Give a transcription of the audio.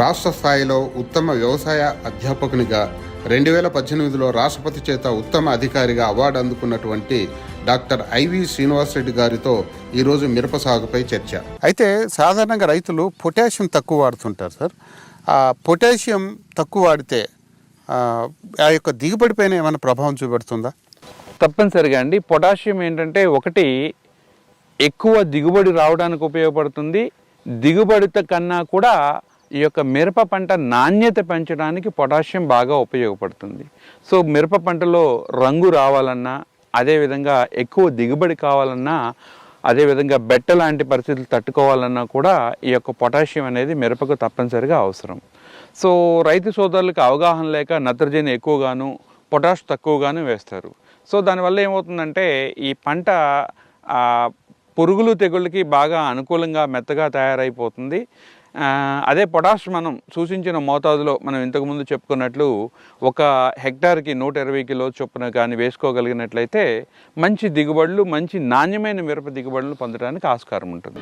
రాష్ట్ర స్థాయిలో ఉత్తమ వ్యవసాయ అధ్యాపకునిగా రెండు వేల పద్దెనిమిదిలో రాష్ట్రపతి చేత ఉత్తమ అధికారిగా అవార్డు అందుకున్నటువంటి డాక్టర్ ఐవి శ్రీనివాసరెడ్డి గారితో ఈరోజు మిరప సాగుపై చర్చ. అయితే సాధారణంగా రైతులు పొటాషియం తక్కువ వాడుతుంటారు సార్. ఆ పొటాషియం తక్కువ వాడితే ఆ, ఆ యొక్క దిగుబడి పైన ఏమైనా ప్రభావం చూపెడుతుందా? తప్పనిసరిగా అండి. పొటాషియం ఏంటంటే ఒకటి ఎక్కువ దిగుబడి రావడానికి ఉపయోగపడుతుంది. దిగుబడితో కన్నా కూడా ఈ యొక్క మిరప పంట నాణ్యత పెంచడానికి పొటాషియం బాగా ఉపయోగపడుతుంది. సో మిరప పంటలో రంగు రావాలన్నా అదేవిధంగా ఎక్కువ దిగుబడి కావాలన్నా అదేవిధంగా బెట్ట లాంటి పరిస్థితులు తట్టుకోవాలన్నా కూడా ఈ యొక్క పొటాషియం అనేది మిరపకు తప్పనిసరిగా అవసరం. సో రైతు సోదరులకు అవగాహన లేక నత్రజని ఎక్కువగాను పొటాష్ తక్కువగాను వేస్తారు. సో దానివల్ల ఏమవుతుందంటే ఈ పంట పురుగులు తెగుళ్ళకి బాగా అనుకూలంగా మెత్తగా తయారైపోతుంది. అదే పొటాష్ మనం సూచించిన మోతాదులో మనం ఇంతకుముందు చెప్పుకున్నట్లు ఒక హెక్టార్కి నూట ఇరవై కిలో చొప్పున కానీ వేసుకోగలిగినట్లయితే మంచి దిగుబడులు మంచి నాణ్యమైన మిరప దిగుబడులు పొందడానికి ఆస్కారం ఉంటుంది.